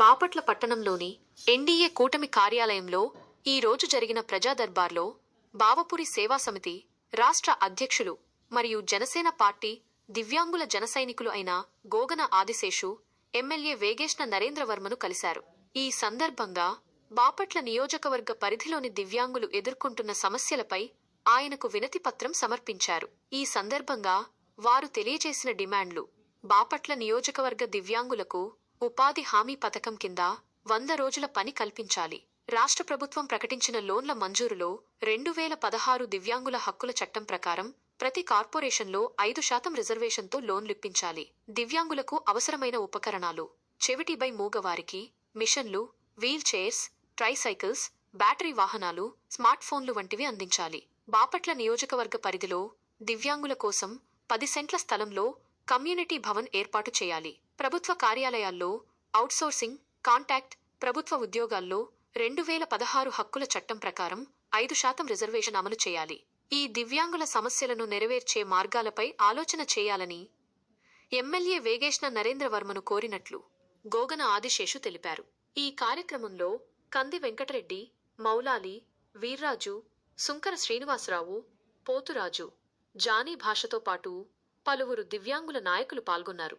బాపట్ల పట్టణంలోని ఎన్డీఏ కూటమి కార్యాలయంలో ఈ రోజు జరిగిన ప్రజా దర్బార్లో బావపురి సేవా సమితి రాష్ట్ర అధ్యక్షులు మరియు జనసేన పార్టీ దివ్యాంగుల జనసైనికులు అయిన గోగన ఆదిశేషు ఎమ్మెల్యే వేగేష్ణ నరేంద్రవర్మను కలిశారు. ఈ సందర్భంగా బాపట్ల నియోజకవర్గ పరిధిలోని దివ్యాంగులు ఎదుర్కొంటున్న సమస్యలపై ఆయనకు వినతి పత్రం సమర్పించారు. ఈ సందర్భంగా వారు తెలియజేసిన డిమాండ్లు బాపట్ల నియోజకవర్గ దివ్యాంగులకు ఉపాధి హామీ పథకం కింద వంద రోజుల పని కల్పించాలి. రాష్ట్ర ప్రభుత్వం ప్రకటించిన లోన్ల మంజూరులో రెండు వేల పదహారు దివ్యాంగుల హక్కుల చట్టం ప్రకారం ప్రతి కార్పొరేషన్లో ఐదు శాతం రిజర్వేషన్తో లోన్లిప్పించాలి. దివ్యాంగులకు అవసరమైన ఉపకరణాలు చెవిటిబై మూగవారికి మిషన్లు వీల్ చైర్స్ ట్రైసైకిల్స్ బ్యాటరీ వాహనాలు స్మార్ట్ ఫోన్లు వంటివి అందించాలి. బాపట్ల నియోజకవర్గ పరిధిలో దివ్యాంగుల కోసం పది సెంట్ల స్థలంలో కమ్యూనిటీ భవన్ ఏర్పాటు చేయాలి. ప్రభుత్వ కార్యాలయాల్లో అవుట్సోర్సింగ్ కాంటాక్ట్ ప్రభుత్వ ఉద్యోగాల్లో రెండు వేల పదహారు హక్కుల చట్టం ప్రకారం ఐదు శాతం రిజర్వేషన్ అమలు చేయాలి. ఈ దివ్యాంగుల సమస్యలను నెరవేర్చే మార్గాలపై ఆలోచన చేయాలని ఎమ్మెల్యే వేగేష్ణ నరేంద్రవర్మను కోరినట్లు గోగన ఆదిశేషు తెలిపారు. ఈ కార్యక్రమంలో కంది వెంకటరెడ్డి మౌలాలి వీర్రాజు సుంకర శ్రీనివాసరావు పోతురాజు జానీ భాషతో పాటు పలువురు దివ్యాంగుల నాయకులు పాల్గొన్నారు.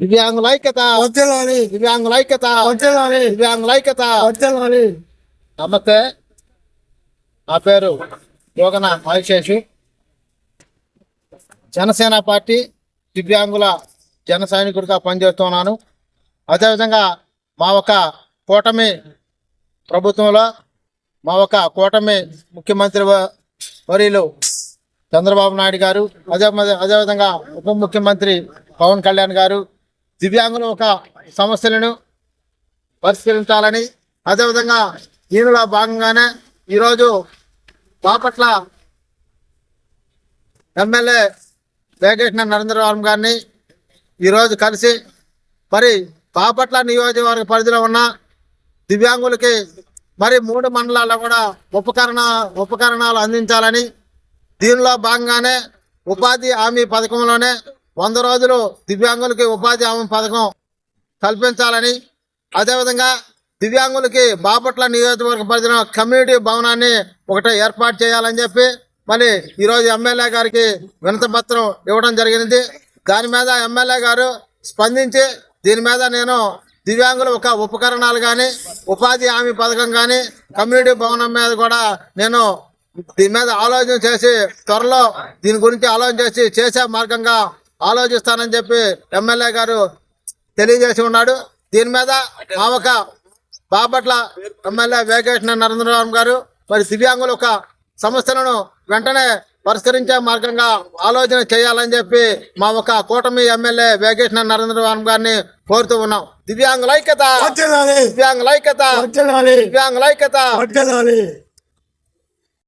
దివ్యాంగుల ఐక్యత. వచ్చేలాలి దివ్యాంగుల ఐక్యత. వచ్చేలాలి దివ్యాంగుల ఐక్యత. వచ్చేలాలి నమస్తే. నా పేరు యోగన మహేష్ జనసేన పార్టీ దివ్యాంగుల జన సైనికుడిగా పనిచేస్తున్నాను. అదేవిధంగా మా ఒక కూటమి ప్రభుత్వంలో మా ఒక కూటమి ముఖ్యమంత్రి వరీలు చంద్రబాబు నాయుడు గారు అదే అదేవిధంగా ఉప ముఖ్యమంత్రి పవన్ కళ్యాణ్ గారు దివ్యాంగుల ఒక సమస్యలను పరిష్కరించాలని అదేవిధంగా దీనిలో భాగంగానే ఈరోజు బాపట్ల ఎమ్మెల్యే వేగేష్ణ నరేంద్రవరం గారిని ఈరోజు కలిసి మరి బాపట్ల నియోజకవర్గ పరిధిలో ఉన్న దివ్యాంగులకి మరి మూడు మండలాల్లో కూడా ఉపకరణ ఉపకరణాలు అందించాలని దీనిలో భాగంగానే ఉపాధి హామీ పథకంలోనే వంద రోజులు దివ్యాంగులకి ఉపాధి హామీ పథకం కల్పించాలని అదేవిధంగా దివ్యాంగులకి బాపట్ల నియోజకవర్గ పరిధిలో కమ్యూనిటీ భవనాన్ని ఒకటే ఏర్పాటు చేయాలని చెప్పి మరి ఈరోజు ఎమ్మెల్యే గారికి వినతపత్రం ఇవ్వడం జరిగింది. దాని మీద ఎమ్మెల్యే గారు స్పందించి దీని మీద నేను దివ్యాంగుల ఒక ఉపకరణాలు కానీ ఉపాధి హామీ పథకం కానీ కమ్యూనిటీ భవనం మీద కూడా నేను దీని మీద ఆలోచన చేసి త్వరలో దీని గురించి ఆలోచన చేసి చేసే మార్గంగా ఆలోచిస్తానని చెప్పి ఎమ్మెల్యే గారు తెలియజేసి ఉన్నాడు. దీని మీద మా ఒక బాపట్ల ఎమ్మెల్యే వేగేష్ణ నరేంద్రరావు గారు మరి దివ్యాంగుల ఒక సమస్యలను వెంటనే పరిష్కరించే మార్గంగా ఆలోచన చేయాలని చెప్పి మా ఒక కూటమి ఎమ్మెల్యే వేగేష్ణ నరేంద్రరావు గారిని కోరుతూ ఉన్నాం. దివ్యాంగుల ఐక్యత! దివ్యాంగుల ఐక్యత! దివ్యాంగుల ఐక్యత!